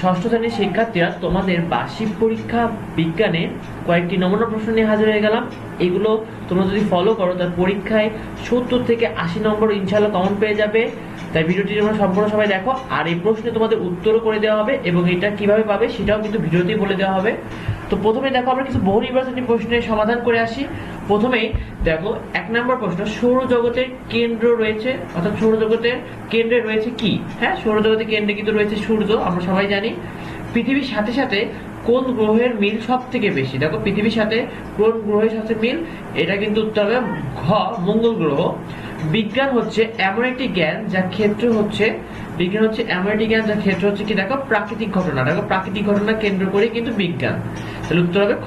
ষষ্ঠ শ্রেণির শিক্ষার্থীরা তোমাদের বার্ষিক পরীক্ষা বিজ্ঞানে কয়েকটি নমুনা প্রশ্ন নিয়ে হাজির হয়ে গেলাম। এগুলো তোমরা যদি ফলো করো, তার পরীক্ষায় সত্তর থেকে আশি নম্বর ইনশাল্লাহ কমন পেয়ে যাবে। তাই ভিডিওটি তোমরা সম্পূর্ণ সবাই দেখো, আর এই প্রশ্নে তোমাদের উত্তরও করে দেওয়া হবে এবং এটা কীভাবে পাবে সেটাও কিন্তু ভিডিওতেই বলে দেওয়া হবে। তো প্রথমে দেখো, আমরা কিছু বহু নির্বাচনী প্রশ্নের সমাধান করে আসি। প্রথমেই দেখো, এক নম্বর প্রশ্ন, সৌরজগতের কেন্দ্র রয়েছে, অর্থাৎ সৌরজগতের কেন্দ্রে রয়েছে কি? হ্যাঁ সৌরজগতের কেন্দ্রে কিন্তু রয়েছে সূর্য, আমরা সবাই জানি। পৃথিবীর সাথে সাথে কোন গ্রহের মিল সব থেকে বেশি? দেখো, পৃথিবীর সাথে কোন গ্রহের সাথে মিল? এটা কিন্তু উত্তর হবে ঘ, মঙ্গল গ্রহ। বিজ্ঞান হচ্ছে এমন একটি জ্ঞান যা ক্ষেত্র হচ্ছে, বিজ্ঞান হচ্ছে এমন একটি জ্ঞান যা ক্ষেত্র হচ্ছে কি? দেখো, প্রাকৃতিক ঘটনা। দেখো, প্রাকৃতিক ঘটনা কেন্দ্র করে কিন্তু বিজ্ঞান। তাহলে উত্তর হবে খ।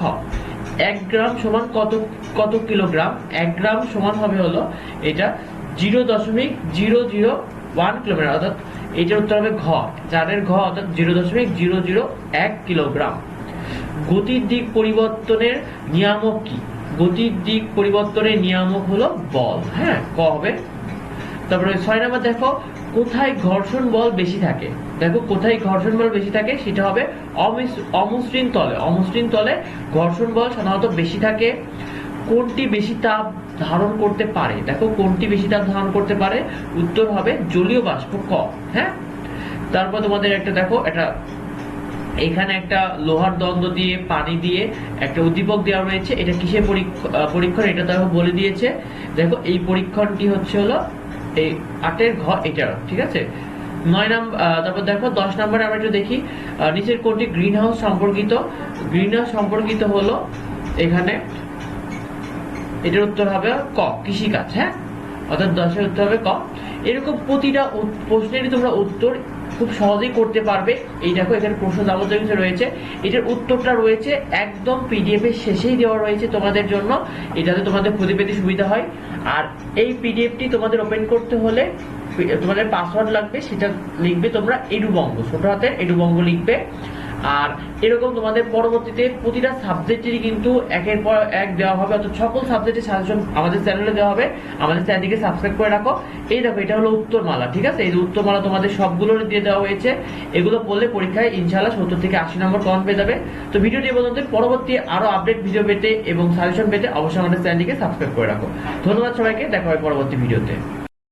এক গ্রাম সমান কত কত কিলোগ্রাম? এক গ্রাম সমান হবে হলো এটা জিরো দশমিক জিরো জিরো ওয়ান কিলোমিটার। অর্থাৎ এটার উত্তর হবে ঘ। চারের ঘ, অর্থাৎ জিরো দশমিক জিরো জিরো এক কিলোগ্রাম। গতির দিক পরিবর্তনের নিয়ামক কি? গতির দিক পরিবর্তনের নিয়ামক হলো বল। হ্যাঁ ক হবে। তারপরে ছয় নাম্বার, দেখো, কোথায় ঘর্ষণ বল বেশি থাকে? দেখো, কোথায় ঘর্ষণ বল বেশি থাকে? সেটা হবে অমসৃণ তলে। অমসৃণ তলে ঘর্ষণ বল সাধারণত বেশি থাকে। কোনটি বেশি তাপ ধারণ করতে পারে। দেখো কোনটি বেশি তাপ ধারণ করতে পারে। উত্তর হবে জলীয় বাষ্প ক। হ্যাঁ? তারপর তোমাদের একটা, দেখো এটা এখানে একটা লোহার দ্বন্দ্ব দিয়ে, পানি দিয়ে একটা উদ্দীপক দেওয়া রয়েছে। এটা কিসের পরীক্ষ- পরীক্ষণ? এটা তারা বলে দিয়েছে। দেখো, এই পরীক্ষণটি হচ্ছে হলো এই আটের ঘ, এটার, ঠিক আছে? নয় নাম্বার তারপর দেখো, দশ নম্বরে আমরা একটু দেখি। নিচের কোনটি গ্রিন হাউস সম্পর্কিত। গ্রিন হাউস সম্পর্কিত হলো এখানে এটার উত্তর হবে ক, কৃষিকাজ হ্যাঁ? অর্থাৎ দশের উত্তর হবে ক। এরকম প্রতিটা প্রশ্নেরই তোমরা উত্তর খুব সহজেই করতে পারবে। এই দেখো, এখানে প্রশ্ন যাবতীয় কিছু রয়েছে। এটার উত্তরটা রয়েছে একদম পিডিএফ এর শেষেই দেওয়া রয়েছে তোমাদের জন্য। এটাতে তোমাদের খুঁজে পেতে সুবিধা হয়। আর এই পিডিএফটি তোমাদের ওপেন করতে হলে তোমাদের পাসওয়ার্ড লাগবে, সেটা লিখবে তোমরা এডুবঙ্গ। ছোট হাতে এডুবঙ্গ লিখবে। আর এরকম তোমাদের পরবর্তীতে প্রতিটা সাবজেক্টেরই কিন্তু একের পর এক দেওয়া হবে। অর্থাৎ সকল সাবজেক্টের সাজেশন আমাদের চ্যানেলে দেওয়া হবে। আমাদের চ্যানেলটিকে সাবস্ক্রাইব করে রাখো। এই দেখো, এটা হলো উত্তরমালা, ঠিক আছে? এই যে উত্তরমালা তোমাদের সবগুলো দিয়ে দেওয়া হয়েছে। এগুলো পড়লে পরীক্ষায় ইনশাআল্লাহ সত্তর থেকে আশি নম্বর কমন পেয়ে যাবে। তো ভিডিওটি পর্যন্ত পরবর্তী আরও আপডেট ভিডিও পেতে এবং সাজেশন পেতে অবশ্যই আমাদের চ্যানেলটিকে সাবস্ক্রাইব করে রাখো। ধন্যবাদ সবাইকে। দেখা হবে পরবর্তী ভিডিওতে